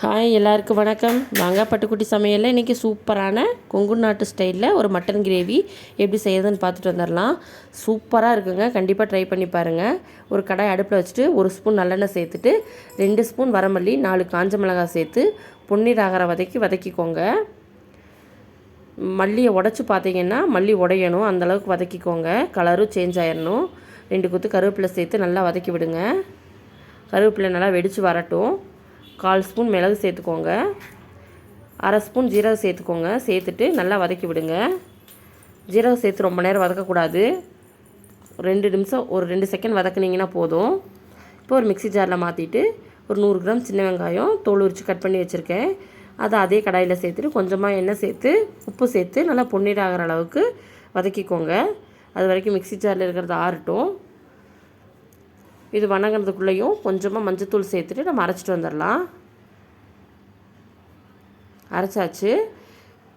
Hi எல்லாருக்கும் வணக்கம். வாங்க பட்டுக்குட்டி சமையலில் இன்றைக்கி சூப்பரான கொங்கு நாட்டு ஸ்டைலில் ஒரு மட்டன் கிரேவி எப்படி செய்யறதுன்னு பார்த்துட்டு வந்துடலாம் சூப்பராக இருக்குங்க. கண்டிப்பாக ட்ரை பண்ணி பாருங்கள் ஒரு கடாய் அடுப்பில் வச்சுட்டு ஒரு ஸ்பூன் நல்லெண்ணெய் சேர்த்துட்டு ரெண்டு ஸ்பூன் வரமல்லி நாலு காஞ்ச மிளகாய் சேர்த்து பொன்னீர் ஆகிற வதக்கி வதக்கிக்கோங்க. மல்லியை உடச்சி பார்த்தீங்கன்னா மல்லி உடையணும். அந்தளவுக்கு வதக்கிக்கோங்க. கலரும் சேஞ்ச் ஆயிடணும் ரெண்டு குத்து கருவேப்பிலை சேர்த்து நல்லா வதக்கி விடுங்க. கருவேப்பிலை நல்லா வெடித்து வரட்டும். கால் ஸ்பூன் மிளகு சேர்த்துக்கோங்க. அரை ஸ்பூன் ஜீரகம் சேர்த்துக்கோங்க. சேர்த்துட்டு நல்லா வதக்கி விடுங்க. ஜீரகம் சேர்த்து ரொம்ப நேரம் வதக்கக்கூடாது. ரெண்டு நிமிஷம் ஒரு ரெண்டு செகண்ட் வதக்குனிங்கன்னா போதும். இப்போ ஒரு மிக்சி ஜாரில் மாற்றிட்டு ஒரு நூறு கிராம் சின்ன வெங்காயம் தோல் உரித்து கட் பண்ணி வச்சுருக்கேன். அதை அதே கடாயில் சேர்த்துட்டு கொஞ்சமாக எண்ணெய் சேர்த்து உப்பு சேர்த்து நல்லா பொன்னீர் ஆகிற அளவுக்கு வதக்கிக்கோங்க. அது வரைக்கும் மிக்சி ஜாரில் இருக்கிறது ஆறட்டும். இது வணங்குறதுக்குள்ளேயும் கொஞ்சமாக மஞ்சத்தூள் சேர்த்துட்டு நம்ம அரைச்சிட்டு வந்துடலாம். அரைச்சாச்சு.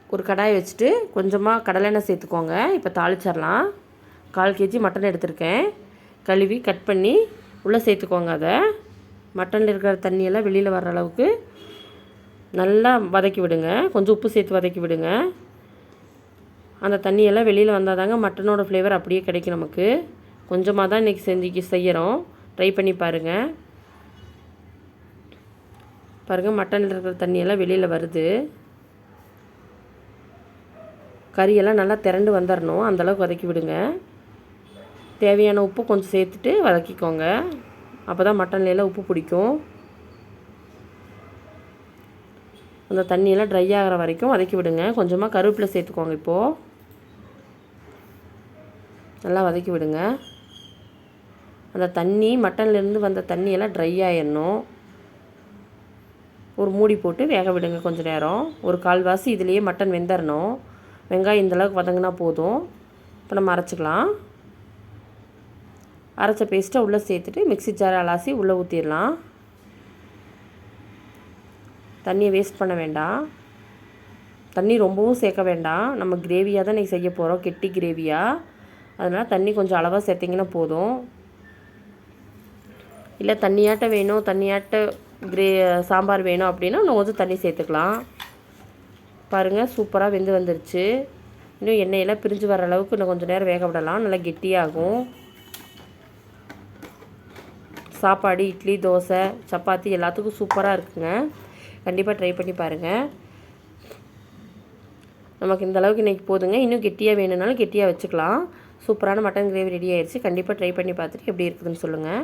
ஒரு கடாய் வச்சுட்டு கொஞ்சமாக கடலெண்ணெய் சேர்த்துக்கோங்க. இப்போ தாளிச்சிடலாம். கால் கேஜி மட்டன் எடுத்திருக்கேன். கழுவி கட் பண்ணி உள்ளே சேர்த்துக்கோங்க அதை. மட்டனில் இருக்கிற தண்ணியெல்லாம் வெளியில் வர்ற அளவுக்கு நல்லா வதக்கி விடுங்க. கொஞ்சம் உப்பு சேர்த்து வதக்கி விடுங்க. அந்த தண்ணியெல்லாம் வெளியில் வந்தால் தாங்க மட்டனோட ஃப்ளேவர் அப்படியே கிடைக்கும் நமக்கு. கொஞ்சமாக தான் இன்றைக்கி செஞ்சு செய்கிறோம் ட்ரை பண்ணி பாருங்கள் பாருங்கள் மட்டனில் இருக்கிற தண்ணியெல்லாம் வெளியில் வருது. கறியெல்லாம் நல்லா திரண்டு வந்துடணும் அந்தளவுக்கு வதக்கி விடுங்க. தேவையான உப்பு கொஞ்சம் சேர்த்துட்டு வதக்கிக்கோங்க. அப்போ தான் மட்டன்லாம் உப்பு பிடிக்கும். அந்த தண்ணியெல்லாம் ட்ரை ஆகிற வரைக்கும் வதக்கி விடுங்க. கொஞ்சமாக கருவேப்பிலை சேர்த்துக்கோங்க இப்போது நல்லா வதக்கி விடுங்க. அந்த தண்ணி மட்டன்லேருந்து வந்த தண்ணியெல்லாம் ட்ரை ஆயிடணும் ஒரு மூடி போட்டு வேக விடுங்க கொஞ்சம் நேரம். ஒரு கால்வாசி இதுலேயே மட்டன் வெந்துடணும் வெங்காயம் இந்தளவுக்கு வதங்கினா போதும். இப்போ நம்ம அரைச்சிக்கலாம். அரைச்ச பேஸ்ட்டை உள்ளே சேர்த்துட்டு மிக்சி ஜார் அலாசி உள்ளே ஊற்றிடலாம் தண்ணியை வேஸ்ட் பண்ண வேண்டாம். தண்ணி ரொம்பவும் சேர்க்க வேண்டாம். நம்ம கிரேவியாக தான் இன்றைக்கி செய்ய போகிறோம் கெட்டி கிரேவியாக அதனால் தண்ணி கொஞ்சம் அளவாக சேர்த்திங்கன்னா போதும். இல்லை தண்ணியாட்ட வேணும் தண்ணியாட்ட கிரே சாம்பார் வேணும் அப்படின்னா இன்னும் கொஞ்சம் தண்ணி சேர்த்துக்கலாம். பாருங்கள் சூப்பராக வெந்து வந்துருச்சு. இன்னும் எண்ணெயெல்லாம் பிரிஞ்சு வர அளவுக்கு இன்னும் கொஞ்சம் நேரம் வேக விடலாம். நல்லா கெட்டியாகும். சாப்பாடு இட்லி தோசை சப்பாத்தி எல்லாத்துக்கும் சூப்பராக இருக்குங்க. கண்டிப்பாக ட்ரை பண்ணி பாருங்கள் நமக்கு இந்த அளவுக்கு இன்றைக்கி போதுங்க. இன்னும் கெட்டியாக வேணும்னாலும் கெட்டியாக வச்சுக்கலாம். சூப்பரான மட்டன் கிரேவி ரெடி ஆயிடுச்சு கண்டிப்பாக ட்ரை பண்ணி பார்த்துட்டு எப்படி இருக்குதுன்னு சொல்லுங்கள்